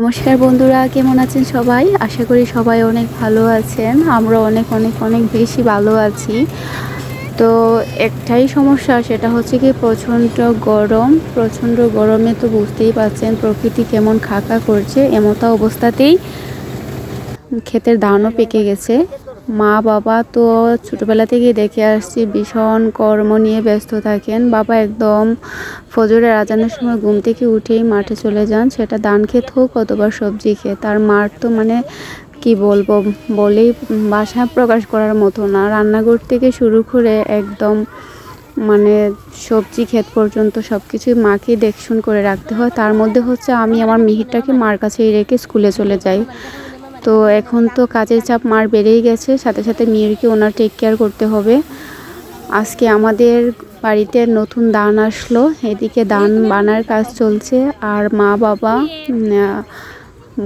নমস্কার বন্ধুরা, কেমন আছেন সবাই? আশা করি সবাই অনেক ভালো আছেন। আমরা অনেক অনেক অনেক বেশি ভালো আছি। তো একটাই সমস্যা, সেটা হচ্ছে কি প্রচণ্ড গরম। প্রচণ্ড গরমে তো বুঝতেই পারছেন প্রকৃতি কেমন খাকা করছে, এমতা অবস্থাতেই ক্ষেতের ধানও পেকে গেছে। মা, বাবা তো ছোটোবেলা থেকেই দেখে আসছি, ভীষণ কর্ম নিয়ে ব্যস্ত থাকেন। বাবা একদম ফজরের আজানের সময় ঘুম থেকে উঠেই মাঠে চলে যান। সেটা ধান ক্ষেত হোক অথবা সবজি ক্ষেত। তার মার তো মানে কি বলব, বলেই বাসা প্রকাশ করার মতো না। রান্নাঘর থেকে শুরু করে একদম মানে সবজি ক্ষেত পর্যন্ত সব কিছুই মাকে দেখশুন করে রাখতে হয়। তার মধ্যে হচ্ছে আমি আমার মিহিরটাকে মার কাছেই রেখে স্কুলে চলে যাই। তো এখন তো কাজের চাপ মার বেড়েই গেছে। সাথে সাথে মেয়েরকে ওনার টেক কেয়ার করতে হবে। আজকে আমাদের বাড়িতে নতুন দান আসলো। এদিকে দান বানার কাজ চলছে। আর মা বাবা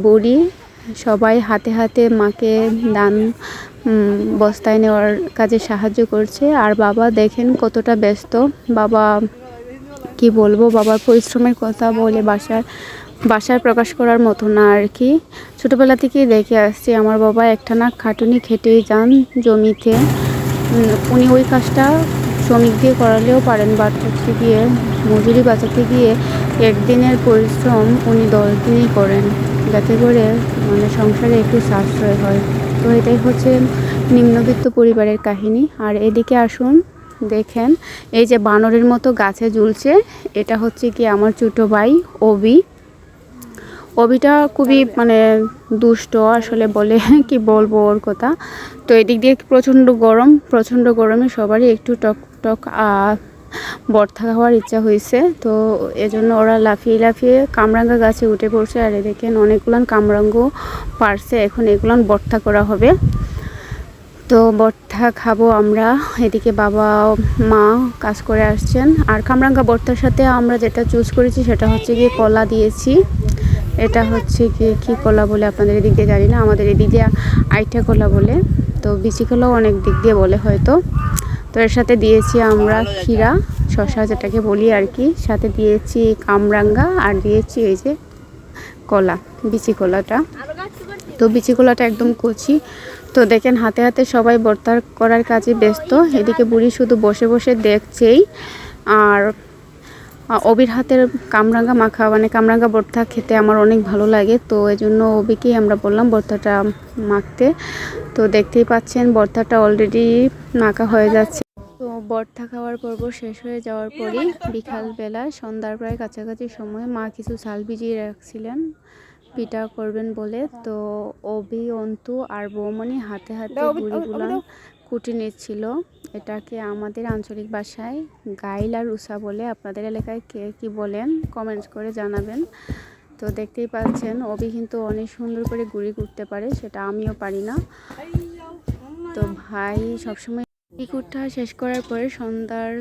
বুড়ি সবাই হাতে হাতে মাকে দান বস্তায় নেওয়ার কাজে সাহায্য করছে। আর বাবা দেখেন কতটা ব্যস্ত। বাবা, কি বলব? বাবার পরিশ্রমের কথা বলে বাসার বাসায় প্রকাশ করার মতো না আর কি। ছোটোবেলা থেকেই দেখে আসছি, আমার বাবা একটানা খাটুনি খেটেই যান জমিতে। উনি ওই কাজটা শ্রমিক দিয়ে করালেও পারেন, বাট হচ্ছে গিয়ে মজুরি বাঁচাতে গিয়ে একদিনের পরিশ্রম উনি দশ দিনই করেন, যাতে করে মানে সংসারে একটু সাশ্রয় হয়। তো এটাই হচ্ছে নিম্নবিত্ত পরিবারের কাহিনী। আর এদিকে আসুন, দেখেন, এই যে বানরের মতো গাছে ঝুলছে, এটা হচ্ছে কি আমার ছোটো ভাই অবি অবিটা খুবই মানে দুষ্ট আসলে বলে, কি বলব ওর কথা। তো এদিক দিয়ে প্রচণ্ড গরম, প্রচণ্ড গরমে সবারই একটু টক টক বর্থা খাওয়ার ইচ্ছা হয়েছে। তো এজন্য ওরা লাফিয়ে লাফিয়ে কামরাঙ্গা গাছে উঠে পড়ছে আর দেখেন অনেকগুলান কামরাঙ্গ পারছে, এখন এগুলান বর্থা করা হবে। তো বর্থা খাব আমরা, এদিকে বাবা মা কাজ করে আসছেন। আর কামরাঙ্গা বর্তার সাথে আমরা যেটা চুজ করেছি সেটা হচ্ছে গিয়ে কলা দিয়েছি। এটা হচ্ছে কি কী কলা বলে আপনাদের এদিক দিয়ে জানি না আমাদের এদিক দিয়ে আইটা কলা বলে। তো বিচি কলাও অনেক দিক দিয়ে বলে হয়তো। তো এর সাথে দিয়েছি আমরা ক্ষীরা শশা যেটাকে বলি আর কি। সাথে দিয়েছি কামরাঙ্গা আর দিয়েছি এই যে কলা বিচি কলাটা। তো বিচি কলাটা একদম কচি। তো দেখেন হাতে হাতে সবাই বর্তার করার কাজে ব্যস্ত। এদিকে বুড়ি শুধু বসে বসে দেখছেই। আর অবির হাতের কামরাঙ্গা মাখা মানে কামরাঙ্গা ভর্তা খেতে আমার অনেক ভালো লাগে। তো এই জন্য অবিকেই আমরা বললাম ভর্তাটা মাখতে। তো দেখতেই পাচ্ছেন ভর্তাটা অলরেডি মাখা হয়ে যাচ্ছে। তো ভর্তা খাওয়ার পর্ব শেষ হয়ে যাওয়ার পরই বিকালবেলা সন্ধ্যার প্রায় কাছাকাছি সময় মা কিছু চাল ভিজিয়ে রাখছিলেন পিঠা করবেন বলে। তো অবি অন্তু আর বৌমনি হাতে হাতে গুড়িগুলো কুটি নিচ্ছিল। এটাকে আমাদের আঞ্চলিক ভাষায় গাইল আর উষা বলে। আপনাদের এলাকায় কে কী বলেন কমেন্টস করে জানাবেন। তো দেখতেই পাচ্ছেন অবি কিন্তু অনেক সুন্দর করে গুড়ি করতে পারে সেটা আমিও পারি না। তো ভাই সবসময় কুটটা শেষ করার পরে সন্ধ্যার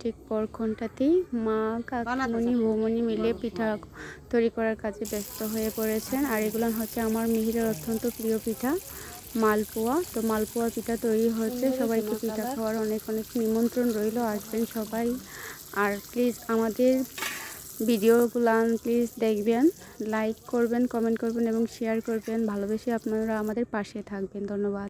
ঠিক পর ঘন্টাতেই মা কাকুমণি বৌমণি মিলে পিঠা তৈরি করার কাজে ব্যস্ত হয়ে পড়েছেন। আর এগুলো হচ্ছে আমার মিহিরের অত্যন্ত প্রিয় পিঠা। মালপোয়া। তো মালপোয়া পিঠা তৈরি হচ্ছে সবাইকে পিঠা খাওয়ার অনেক অনেক নিমন্ত্রণ রইল। আসবেন সবাই। আর প্লিজ আমাদের ভিডিওগুলো প্লিজ দেখবেন লাইক করবেন কমেন্ট করবেন এবং শেয়ার করবেন। ভালোবেসে আপনারা আমাদের পাশে থাকবেন। ধন্যবাদ।